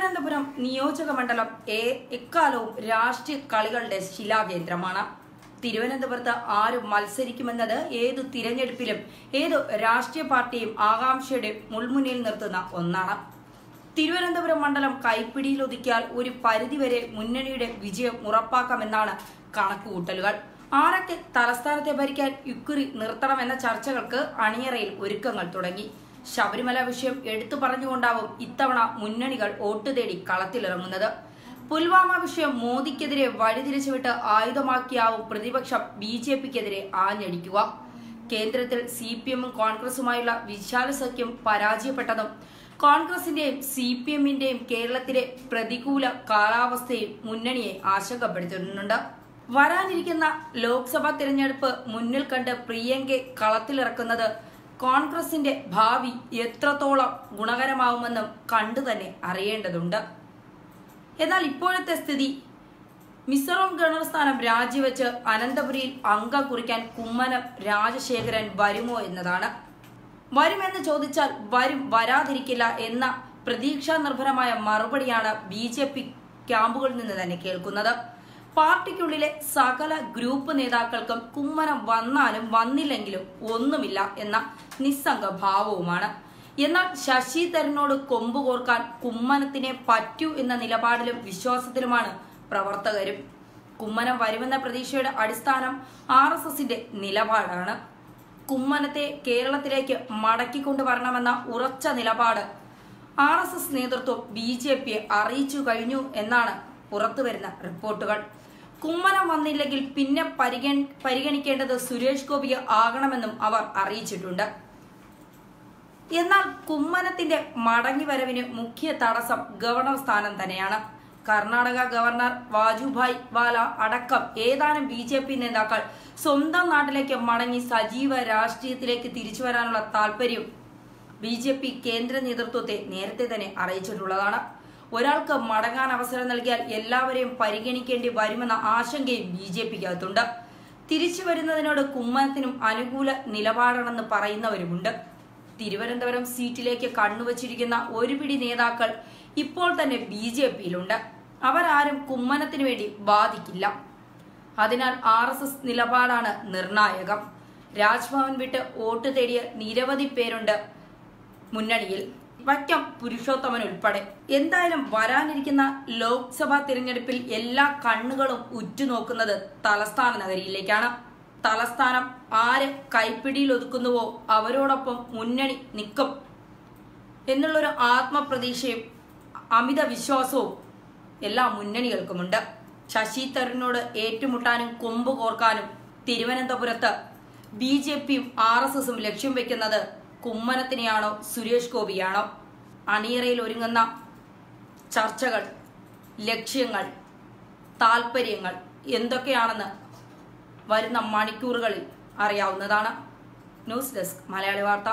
തിരുവനന്തപുരം നിയോജക മണ്ഡലം ഏ എക്കാലവും രാഷ്ട്രീയ കളികളുടെ ശിലാകേന്ദ്രമാണ്. തിരുവനന്തപുരത്ത് ആരും മത്സരിക്കുമെന്നത് ഏത് തിരഞ്ഞെടുപ്പിലും ഏത് രാഷ്ട്രീയ പാർട്ടിയും ആകാംക്ഷയുടെ മുൾമുന്നിൽ നിർത്തുന്ന ഒന്നാണ്. തിരുവനന്തപുരം മണ്ഡലം കൈപ്പിടിയിലൊതുക്കിയാൽ ഒരു പരിധിവരെ മുന്നണിയുടെ വിജയം ഉറപ്പാക്കാമെന്നാണ് കണക്കുകൂട്ടലുകൾ. ആരൊക്കെ തലസ്ഥാനത്തെ ഭരിക്കാൻ ഇക്കുറി നിർത്തണമെന്ന ചർച്ചകൾക്ക് അണിയറയിൽ ഒരുക്കങ്ങൾ തുടങ്ങി. ശബരിമല വിഷയം എടുത്തു പറഞ്ഞുകൊണ്ടാവും ഇത്തവണ മുന്നണികൾ വോട്ട് തേടി കളത്തിലിറങ്ങുന്നത്. പുൽവാമ വിഷയം മോദിക്കെതിരെ വഴിതിരിച്ചുവിട്ട് ആയുധമാക്കിയാവും പ്രതിപക്ഷം ബി ജെ പിക്കെതിരെ ആഞ്ഞടിക്കുക. കേന്ദ്രത്തിൽ സി പി എമ്മും കോൺഗ്രസുമായുള്ള വിശാല സഖ്യം പരാജയപ്പെട്ടതും കോൺഗ്രസിന്റെയും സി പി എമ്മിന്റെയും കേരളത്തിലെ പ്രതികൂല കാലാവസ്ഥയും മുന്നണിയെ ആശങ്കപ്പെടുത്തുന്നുണ്ട്. വരാനിരിക്കുന്ന ലോക്സഭാ തിരഞ്ഞെടുപ്പ് മുന്നിൽ കണ്ട് പ്രിയങ്കെ കളത്തിലിറക്കുന്നത് കോൺഗ്രസിന്റെ ഭാവി എത്രത്തോളം ഗുണകരമാവുമെന്നും കണ്ടു തന്നെ അറിയേണ്ടതുണ്ട്. എന്നാൽ ഇപ്പോഴത്തെ സ്ഥിതി മിസോറാം ഗവർണർ സ്ഥാനം രാജിവെച്ച് അനന്തപുരിയിൽ അംഗം കുറിക്കാൻ കുമ്മനം രാജശേഖരൻ വരുമോ എന്നതാണ്. വരുമെന്ന് ചോദിച്ചാൽ വരും വരാതിരിക്കില്ല എന്ന പ്രതീക്ഷാ നിർഭരമായ മറുപടിയാണ് ബി ജെ പി ക്യാമ്പുകളിൽ നിന്ന് തന്നെ കേൾക്കുന്നത്. പാർട്ടിക്കുള്ളിലെ സകല ഗ്രൂപ്പ് നേതാക്കൾക്കും കുമ്മനം വന്നാലും വന്നില്ലെങ്കിലും ഒന്നുമില്ല എന്ന നിസ്സംഗ ഭാവവുമാണ്. എന്നാൽ ശശി തരൂരിനോട് കൊമ്പ് കോർക്കാൻ കുമ്മനത്തിനെ പറ്റൂ എന്ന നിലപാടിലും വിശ്വാസത്തിലുമാണ് പ്രവർത്തകരും. കുമ്മനം വരുമെന്ന പ്രതീക്ഷയുടെ അടിസ്ഥാനം ആർ എസ് എസിന്റെ നിലപാടാണ്. കുമ്മനത്തെ കേരളത്തിലേക്ക് മടക്കിക്കൊണ്ടുവരണമെന്ന ഉറച്ച നിലപാട് ആർ എസ് എസ് നേതൃത്വം ബി ജെ പിയെ അറിയിച്ചു കഴിഞ്ഞു എന്നാണ് പുറത്തുവരുന്ന റിപ്പോർട്ടുകൾ. കുമ്മനം വന്നില്ലെങ്കിൽ പിന്നെ പരിഗണിക്കേണ്ടത് സുരേഷ് ഗോപിയെ ആകണമെന്നും അവർ അറിയിച്ചിട്ടുണ്ട്. എന്നാൽ കുമ്മനത്തിന്റെ മടങ്ങിവരവിന് മുഖ്യ തടസ്സം ഗവർണർ സ്ഥാനം തന്നെയാണ്. കർണാടക ഗവർണർ വാജുഭായ് വാല അടക്കം ഏതാനും ബി ജെ പി നേതാക്കൾ സ്വന്തം നാട്ടിലേക്ക് മടങ്ങി സജീവ രാഷ്ട്രീയത്തിലേക്ക് തിരിച്ചു വരാനുള്ള താല്പര്യം ബി ജെ പി കേന്ദ്ര നേതൃത്വത്തെ നേരത്തെ തന്നെ അറിയിച്ചിട്ടുള്ളതാണ്. ഒരാൾക്ക് മടങ്ങാൻ അവസരം നൽകിയാൽ എല്ലാവരെയും പരിഗണിക്കേണ്ടി വരുമെന്ന ആശങ്കയും ബി ജെ പിക്കകത്തുണ്ട്. തിരിച്ചു വരുന്നതിനോട് കുമ്മനത്തിനും അനുകൂല നിലപാടാണെന്ന് പറയുന്നവരുമുണ്ട്. തിരുവനന്തപുരം സീറ്റിലേക്ക് കണ്ണുവച്ചിരിക്കുന്ന ഒരു പിടി നേതാക്കൾ ഇപ്പോൾ തന്നെ ബി ജെ പിയിലുണ്ട്. അവരാരും കുമ്മനത്തിനു വേണ്ടി ബാധിക്കില്ല അതിനാൽ ആർ എസ് എസ് നിലപാടാണ് നിർണായകം. രാജ്ഭവൻ വിട്ട് വോട്ട് തേടിയ നിരവധി പേരുണ്ട് മുന്നണിയിൽ. വൈക്കം പുരുഷോത്തമൻ ഉൾപ്പെടെ. എന്തായാലും വരാനിരിക്കുന്ന ലോക്സഭാ തിരഞ്ഞെടുപ്പിൽ എല്ലാ കണ്ണുകളും ഉറ്റുനോക്കുന്നത് തലസ്ഥാന നഗരിയിലേക്കാണ്. തലസ്ഥാനം ആര് കൈപ്പിടിയിൽ ഒതുക്കുന്നുവോ അവരോടൊപ്പം മുന്നണി നിൽക്കും എന്നുള്ളൊരു ആത്മപ്രതീക്ഷയും അമിത വിശ്വാസവും എല്ലാ മുന്നണികൾക്കുമുണ്ട്. ശശി തരൂരിനോട് ഏറ്റുമുട്ടാനും കൊമ്പ് കോർക്കാനും തിരുവനന്തപുരത്ത് ബി ജെ പിയും ആർ എസ് എസും ലക്ഷ്യം വെക്കുന്നത് കുമ്മനത്തിനെയാണോ സുരേഷ് ഗോപിയാണോ? അണിയറയിൽ ഒരുങ്ങുന്ന ചർച്ചകൾ ലക്ഷ്യങ്ങൾ താല്പര്യങ്ങൾ എന്തൊക്കെയാണെന്ന് വരുന്ന മണിക്കൂറുകളിൽ അറിയാവുന്നതാണ്. ന്യൂസ് ഡെസ്ക് മലയാളി വാർത്ത.